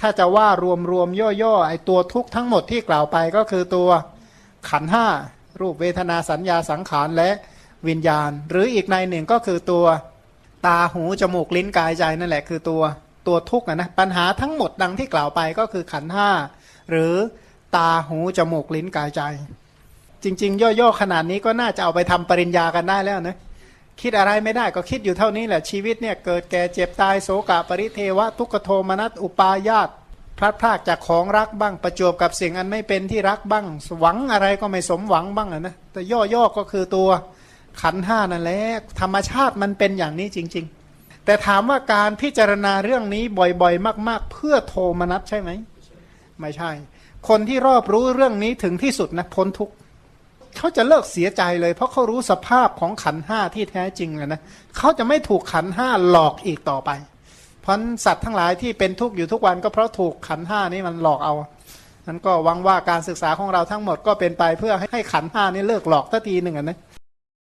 ถ้าจะว่ารวมรวมๆย่อๆไอตัวทุกข์ทั้งหมดที่กล่าวไปก็คือตัวขันห้ารูปเวทนาสัญญาสังขารและวิญญาณ หรืออีกในหนึ่งก็คือตัวตาหูจมูกลิ้นกายใจนั่นแหละคือตัวตัวทุกข์นะปัญหาทั้งหมดดังที่กล่าวไปก็คือขันห้าหรือตาหูจมูกลิ้นกายใจ จริง ๆ ย่อๆขนาดนี้ก็น่าจะเอาไปทำปริญญากันได้แล้วนะ คิดอะไรไม่ได้ก็คิดอยู่เท่านี้แหละชีวิตเนี่ยเกิดแก่เจ็บตายโศกะปริเทวะ ทุกขโทมนัสอุปายาตพลัดพรากจากของรักบ้างประจวบกับสิ่งอันไม่เป็นที่รักบ้างหวังอะไรก็ไม่สมหวังบ้างนะแต่ย่อๆก็คือตัวขันห้านั่นแหละธรรมชาติมันเป็นอย่างนี้จริง ๆ แต่ถามว่าการพิจารณาเรื่องนี้บ่อยๆ มาก ๆ เพื่อโทมนัสใช่ไหมไม่ใช่ คนที่รอบรู้เรื่องนี้ถึงที่สุดนะพ้นทุกข์ เขาจะเลิกเสียใจเลย เพราะเขารู้สภาพของขันห้าที่แท้จริงแล้วนะเขาจะไม่ถูกขันห้าหลอกอีกต่อไป เพราะสัตว์ทั้งหลายที่เป็นทุกข์อยู่ทุกวันก็เพราะถูกขันห้านี้มันหลอกเอานั้นก็หวังว่าการศึกษาของเราทั้งหมดก็เป็นไปเพื่อให้ขันห้านี้เลิกหลอกทักทีหนึ่งอะนะ